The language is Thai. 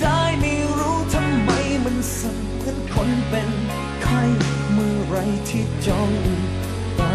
ได้ไม่รู้ทำไมมันสั่นเคนเป็นไข้เมื่อไรที่จ้องตา